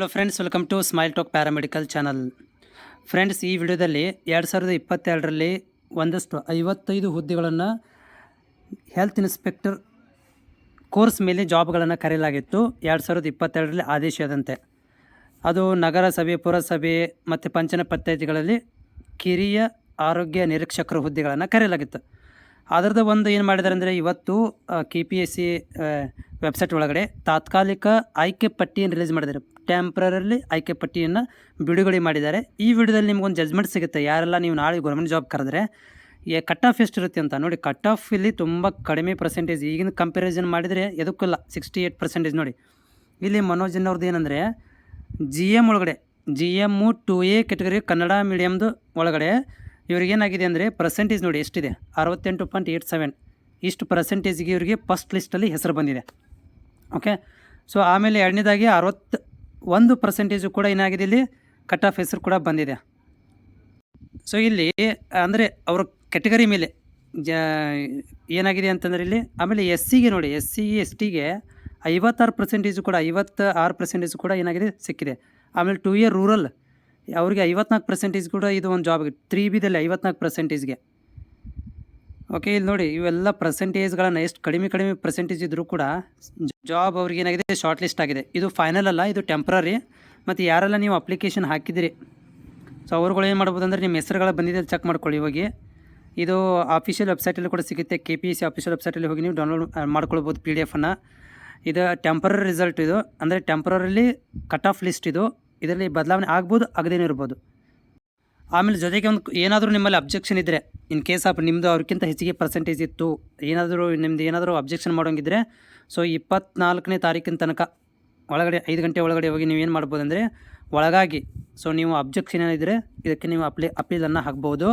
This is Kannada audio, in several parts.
Hello friends welcome to smile talk paramedical channel friends ಈ ವಿಡಿಯೋದಲ್ಲಿ ಎರಡು ಸಾವಿರದ ಇಪ್ಪತ್ತೆರಡರಲ್ಲಿ ಒಂದಷ್ಟು ಐವತ್ತೈದು ಹುದ್ದೆಗಳನ್ನು ಹೆಲ್ತ್ ಇನ್ಸ್ಪೆಕ್ಟರ್ ಕೋರ್ಸ್ ಮೇಲೆ ಜಾಬ್ಗಳನ್ನು ಕರೆಯಲಾಗಿತ್ತು. ಎರಡು ಸಾವಿರದ ಇಪ್ಪತ್ತೆರಡರಲ್ಲಿ ಆದೇಶದಂತೆ ಅದು ನಗರಸಭೆ ಪುರಸಭೆ ಮತ್ತು ಪಂಚನ ಪಂಚಾಯತಿಗಳಲ್ಲಿ ಕಿರಿಯ ಆರೋಗ್ಯ ನಿರೀಕ್ಷಕರ ಹುದ್ದೆಗಳನ್ನು ಕರೆಯಲಾಗಿತ್ತು. ಅದರದ್ದು ಒಂದು ಏನು ಮಾಡಿದ್ದಾರೆ ಅಂದರೆ ಇವತ್ತು K P S C website ಒಳಗಡೆ ತಾತ್ಕಾಲಿಕ ಆಯ್ಕೆ ಪಟ್ಟಿಯನ್ನು ರಿಲೀಸ್ ಮಾಡಿದ್ದಾರೆ. ಟೆಂಪ್ರರಲ್ಲಿ ಆಯ್ಕೆ ಪಟ್ಟಿಯನ್ನು ಬಿಡುಗಡೆ ಮಾಡಿದ್ದಾರೆ. ಈ ವಿಡಿಯೋದಲ್ಲಿ ನಿಮ್ಗೊಂದು ಜಜ್ಮೆಂಟ್ ಸಿಗುತ್ತೆ. ಯಾರೆಲ್ಲ ನೀವು ನಾಳೆ ಗೌರ್ಮೆಂಟ್ ಜಾಬ್ ಕರೆದ್ರೆ ಈ ಕಟ್ ಆಫ್ ಎಷ್ಟು ಇರುತ್ತೆ ಅಂತ ನೋಡಿ. ಕಟ್ ಆಫ್ ಇಲ್ಲಿ ತುಂಬ ಕಡಿಮೆ ಪರ್ಸೆಂಟೇಜ್ ಈಗಿನ ಕಂಪ್ಯಾರಿಸನ್ ಮಾಡಿದರೆ ಎದಕ್ಕಿಲ್ಲ ಸಿಕ್ಸ್ಟಿ ಏಯ್ಟ್ ಪರ್ಸೆಂಟೇಜ್ ನೋಡಿ. ಇಲ್ಲಿ ಮನೋಜನ್ ಅವ್ರದ್ದು ಏನಂದರೆ ಜಿ ಎಂ ಒಳಗಡೆ G M to A category Kannada ಮೀಡಿಯಮ್ದು ಒಳಗಡೆ ಇವ್ರಿಗೇನಾಗಿದೆ ಅಂದರೆ ಪರ್ಸೆಂಟೇಜ್ ನೋಡಿ ಎಷ್ಟಿದೆ. ಅರವತ್ತೆಂಟು ಪಾಯಿಂಟ್ ಏಯ್ಟ್ ಸೆವೆನ್ ಇಷ್ಟು ಪರ್ಸೆಂಟೇಜ್ಗೆ ಇವರಿಗೆ ಫಸ್ಟ್ ಲಿಸ್ಟಲ್ಲಿ ಹೆಸರು ಬಂದಿದೆ. ಓಕೆ ಸೊ ಆಮೇಲೆ ಎರಡನೇದಾಗಿ ಅರವತ್ತು ಒಂದು ಪರ್ಸೆಂಟೇಜು ಕೂಡ ಏನಾಗಿದೆ ಇಲ್ಲಿ. ಕಟ್ ಆಫ್ ಹೆಸರು ಕೂಡ ಬಂದಿದೆ. ಸೊ ಇಲ್ಲಿ ಅಂದರೆ ಅವರ ಕೆಟಗರಿ ಮೇಲೆ ಜ, ಏನಾಗಿದೆ ಅಂತಂದರೆ ಇಲ್ಲಿ ಆಮೇಲೆ ಎಸ್ ಸಿಗೆ ನೋಡಿ. ಎಸ್ ಸಿ ಎಸ್ ಟಿಗೆ ಐವತ್ತಾರು ಪರ್ಸೆಂಟೇಜು ಕೂಡ ಐವತ್ತ ಆರು ಪರ್ಸೆಂಟೇಜು ಕೂಡ ಏನಾಗಿದೆ ಸಿಕ್ಕಿದೆ. ಆಮೇಲೆ ಟು ಇಯರ್ ರೂರಲ್ ಅವರಿಗೆ ಐವತ್ನಾಲ್ಕು ಪರ್ಸೆಂಟೇಜ್ ಕೂಡ ಇದು ಒಂದು ಜಾಬ್ ತ್ರೀ ಬಿದಲ್ಲಿ ಐವತ್ನಾಲ್ಕು ಪರ್ಸೆಂಟೇಜ್ಗೆ ಓಕೆ ಇಲ್ಲಿ ನೋಡಿ, ಇವೆಲ್ಲ ಪರ್ಸೆಂಟೇಜ್ಗಳನ್ನು ಎಷ್ಟು ಕಡಿಮೆ ಕಡಿಮೆ ಪರ್ಸೆಂಟೇಜ್ ಇದ್ದರೂ ಕೂಡ ಜಾಬ್ ಅವ್ರಿಗೆ ಏನಾಗಿದೆ? ಶಾರ್ಟ್ ಲಿಸ್ಟ್ ಆಗಿದೆ. ಇದು ಫೈನಲ್ ಅಲ್ಲ, ಇದು ಟೆಂಪ್ರರಿ ಮತ್ತು ಯಾರೆಲ್ಲ ನೀವು ಅಪ್ಲಿಕೇಶನ್ ಹಾಕಿದಿರಿ ಸೊ ಅವ್ರುಗಳು ಏನು ಮಾಡ್ಬೋದು ಅಂದರೆ ನಿಮ್ಮ ಹೆಸರುಗಳ ಬಂದಿದೆ ಚೆಕ್ ಮಾಡ್ಕೊಳ್ಳಿ ಹೋಗಿ ಇದು ಆಫಿಷಿಯಲ್ ವೆಬ್ಸೈಟಲ್ಲಿ ಕೂಡ ಸಿಗುತ್ತೆ. ಕೆ ಪಿ ಸಿ ಆಫೀಷಿಯಲ್ ವೆಬ್ಸೈಟಲ್ಲಿ ಹೋಗಿ ನೀವು ಡೌನ್ಲೋಡ್ ಮಾಡ್ಕೊಳ್ಬೋದು ಪಿ ಡಿ ಎಫನ್ನು ಇದು ಟೆಂಪ್ರರಿ ರಿಸಲ್ಟ್ ಇದು. ಅಂದರೆ ಟೆಂಪ್ರರಿಲಿ ಕಟ್ ಆಫ್ ಲಿಸ್ಟ್ ಇದು. ಇದರಲ್ಲಿ ಬದಲಾವಣೆ ಆಗ್ಬೋದು, ಆಗದೇನೂ ಇರ್ಬೋದು. ಆಮೇಲೆ ಜೊತೆಗೆ ಒಂದು ಏನಾದರೂ ನಿಮ್ಮಲ್ಲಿ ಅಬ್ಜೆಕ್ಷನ್ ಇದ್ದರೆ ಇನ್ ಕೇಸ್ ಆಫ್ ನಿಮ್ಮದು ಅವ್ರಿಗಿಂತ ಹೆಚ್ಚಿಗೆ ಪರ್ಸೆಂಟೇಜ್ ಇತ್ತು, ಏನಾದರೂ ನಿಮ್ಮದು ಏನಾದರೂ ಅಬ್ಜೆಕ್ಷನ್ ಮಾಡೋಂಗಿದ್ರೆ ಸೊ ಇಪ್ಪತ್ನಾಲ್ಕನೇ ತಾರೀಕಿನ ತನಕ ಒಳಗಡೆ ಐದು ಗಂಟೆ ಒಳಗಡೆ ಹೋಗಿ ನೀವು ಏನು ಮಾಡ್ಬೋದು ಅಂದರೆ ಒಳಗಾಗಿ ಸೊ ನೀವು ಅಬ್ಜೆಕ್ಷನ್ ಏನಿದ್ರೆ ಇದಕ್ಕೆ ನೀವು ಅಪ್ಲಿ ಅಪೀಲನ್ನು ಹಾಕ್ಬೋದು.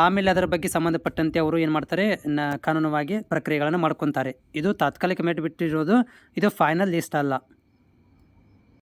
ಆಮೇಲೆ ಅದರ ಬಗ್ಗೆ ಸಂಬಂಧಪಟ್ಟಂತೆ ಅವರು ಏನು ಮಾಡ್ತಾರೆ, ನ ಕಾನೂನುವಾಗಿ ಪ್ರಕ್ರಿಯೆಗಳನ್ನು ಮಾಡ್ಕೊತಾರೆ. ಇದು ತಾತ್ಕಾಲಿಕ ಮೇಟ್ ಬಿಟ್ಟಿರೋದು, ಇದು ಫೈನಲ್ ಲಿಸ್ಟ್ ಅಲ್ಲ.